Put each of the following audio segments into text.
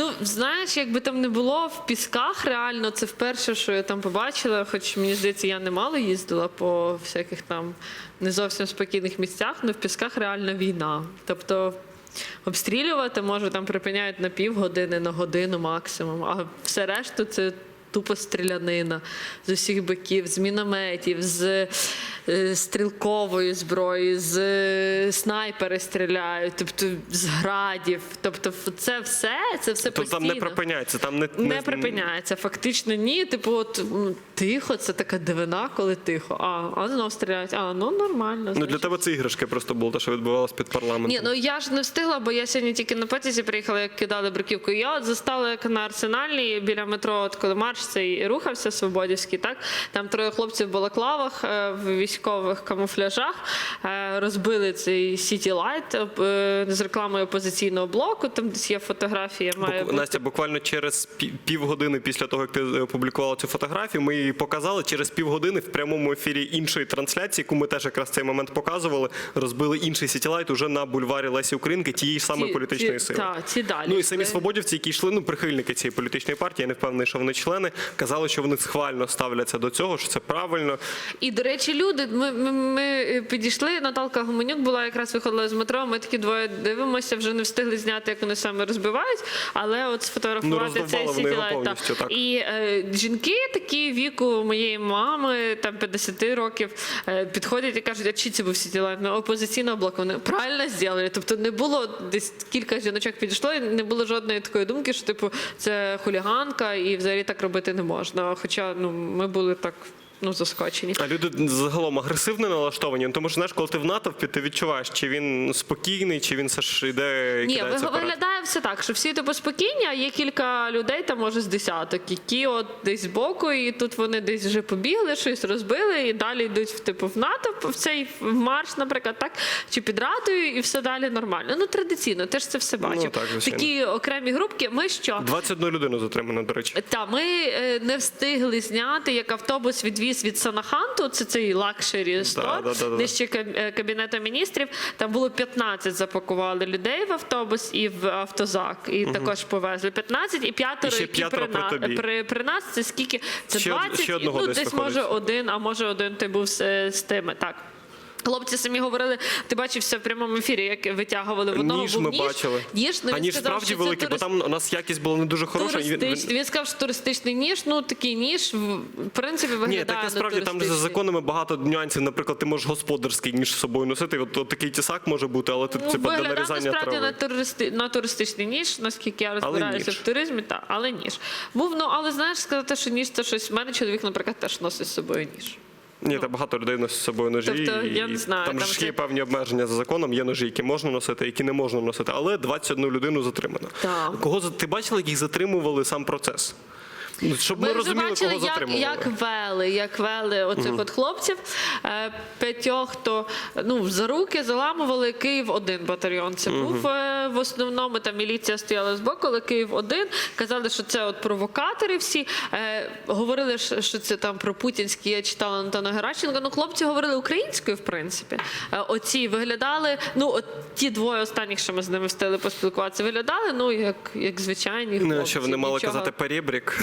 Ну, знаєш, якби там не було в пісках, реально, це вперше, що я там побачила, хоч мені здається, я немало їздила по всяких там не зовсім спокійних місцях, але в пісках реально війна. Тобто обстрілювати може там припиняють на півгодини, на годину максимум, а все решту це. Тупо стрілянина з усіх боків, з мінометів, з е, стрілкової зброї, з е, снайпери стріляють, тобто з градів. Тобто, це все, це все То постійно. там не припиняється, там не, Не припиняється, фактично ні. Типу, от тихо, це така дивина, коли тихо. А, а знов стріляють. А, ну нормально. Ну для тебе це іграшки просто було, те, що відбувалося під парламентом. Ні, ну я ж не встигла, бо я сьогодні тільки на потязі приїхала, як кидали бруківку. Я от застала як на арсеналі біля метро, от коли марш цей рухався Свободівський, так там троє хлопців в балаклавах е, в військових камуфляжах е, розбили цей City Light е, з рекламою опозиційного блоку. Там десь є фотографія. Має Бук- Настя, буквально через пі- півгодини після того, як ти опублікувала цю фотографію, ми її показали. Через півгодини в прямому ефірі іншої трансляції, яку ми теж якраз цей момент показували, розбили інший сітілайт уже на бульварі Лесі Українки, тієї ж самої політичної сили. та, ті далі Ну і самі свободівці, які йшли, ну прихильники цієї політичної партії, я не впевнений, що вони члени, казали, що вони схвально ставляться до цього, що це правильно. І, до речі, люди, ми, ми, ми підійшли, Наталка Гуменюк була якраз виходила з метро, ми такі двоє дивимося, вже не встигли зняти, як вони саме розбивають, але от сфотографувати Ну, цей сітілайт. І е, жінки такі віку моєї мами, там 50 років, е, підходять і кажуть, а чи це був сітілайт? Ну, опозиційного блоку. Вони правильно зробили. Тобто не було десь кілька жіночок підійшло, і не було жодної такої думки, що типу це хуліганка і взагалі так робити не можна. Хоча ну, ми були так ну, заскочені. А люди загалом агресивно налаштовані. Ну, Тому що знаєш, коли ти в натовпі, ти відчуваєш, чи він спокійний, чи він все ж іде і Ні, виглядає все так, що всі типу спокійні, а є кілька людей, там може з десяток, які от десь збоку, і тут вони десь вже побігли, щось розбили, і далі йдуть в типу в натовп, в цей в марш, наприклад, так чи під ратою, і все далі нормально. Ну традиційно, ти ж це все бачив. так. Такі окремі групки. Ми що? 21 людину затримано, до речі. Та ми е, не встигли зняти, як автобус відвіз від Санаханту, це цей лакшері да, да, да. нижче е, кабінету міністрів. Там було 15 запакували людей в автобус і в автозак. І також повезли 15 і п'ятеро, І які п'ятеро при, на- при, при нас. Це скільки? Це Ще 20, ще і, ну, десь десь виходить. може один, а може один ти був з, з тими. Так. Хлопці самі говорили, ти бачив все в прямому ефірі, як витягували в одного Ніж був ми ніж. бачили. Ніж, ну, а він ніж сказав, справді що це великий, бо турист- там у нас якість була не дуже хороша. і він- він- Він сказав, що туристичний ніж, ну такий ніж, в в принципі, виглядає Ні, так насправді там за туристичний. законами багато нюансів. Наприклад, ти можеш господарський ніж з собою носити. От, от такий тісак може бути, але тут Ну, типу, для нарізання насправді на, туристи, на туристичний ніж, наскільки я розбираюся ніж. в туризмі, та, але ніж. Був, ну, але знаєш, сказати, що ніж це щось. У мене чоловік, наприклад, теж носить з собою ніж. Ні, та багато людей носить з собою ножі. Тобто, і я не знаю, там, там ж це- є певні обмеження за законом. Є ножі, які можна носити, які не можна носити. Але 21 людину затримано. Так. Кого ти бачила, яких затримували сам процес? Ну, Щоб ми, Ми вже бачили, кого як, затримували. як вели, як вели оцих от хлопців. Е, П'ятьох, то ну, за руки заламували Київ один батальйон. Це був е, в основному там міліція стояла збоку, але Київ один. Казали, що це от провокатори всі. Е, говорили, що це там про путінські. Я читала Антона Геращенка. Ну, хлопці говорили українською, в принципі. Оці виглядали. Ну, от ті двоє останніх, що ми з ними встигли поспілкуватися, виглядали, ну, як, як звичайні хлопці. Ну, що вони мали нічого. казати перебрік.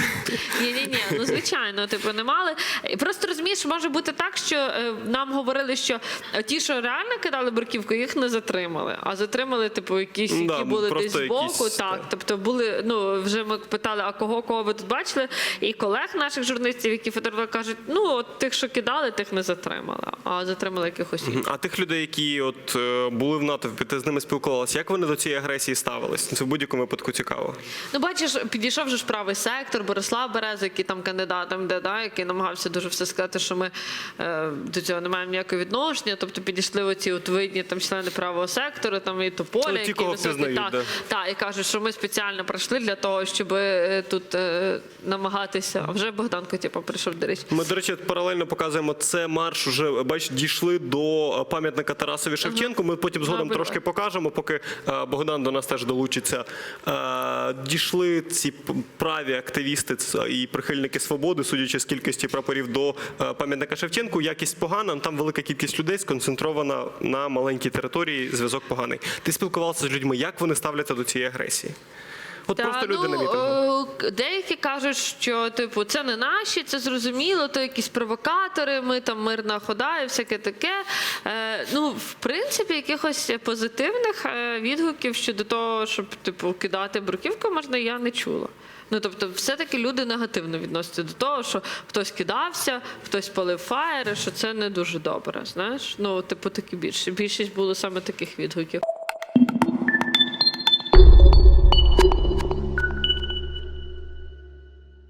Ні, ні, ні, ну звичайно, типу не мали. Просто розумієш, може бути так, що е, нам говорили, що ті, що реально кидали бурківку, їх не затримали, а затримали, типу, якісь, які Да, були десь збоку. якісь, Так, так. тобто були, ну вже ми питали, а кого кого ви тут бачили? І колег наших журналістів, які фотографували, кажуть, ну от тих, що кидали, тих не затримали, а затримали якихось інших. А тих людей, які от е, були в натовпі, ти з ними спілкувалася, як вони до цієї агресії ставились? Це в будь-якому випадку цікаво. Ну, бачиш, підійшов же ж правий сектор, Борислав Береза, який там кандидатом, де, да, який намагався дуже все сказати, що ми е, до цього не маємо ніякого відношення. Тобто підійшли оці от видні там члени правого сектору, там і Тополя, Ну, які кого високі, впізнають, так, да. так, і кажуть, що ми спеціально прийшли для того, щоб е, тут е, намагатися. А вже Богданко, типу, прийшов до речі. Ми, до речі, паралельно показуємо це марш. Уже бач, дійшли до е, пам'ятника Тарасові Шевченку. Ми потім згодом будь трошки покажемо, поки е, Богдан до нас теж долучиться. Е, Дійшли ці праві активісти і прихильники свободи, судячи з кількості прапорів до е, пам'ятника Шевченку. Якість погана, там велика кількість людей сконцентрована на маленькій території. Зв'язок поганий. Ти спілкувався з людьми, як вони ставляться до цієї агресії? От Та, просто люди на ну, мітингу. е, Деякі кажуть, що типу це не наші, це зрозуміло, то якісь провокатори, ми там мирна хода і всяке таке. Е, ну, в принципі, якихось позитивних е, відгуків щодо того, щоб типу кидати бруківку, можна, я не чула. Ну тобто, все-таки люди негативно відносяться до того, що хтось кидався, хтось палив фаєри, що це не дуже добре. Знаєш, ну типу такі більше. Більшість було саме таких відгуків.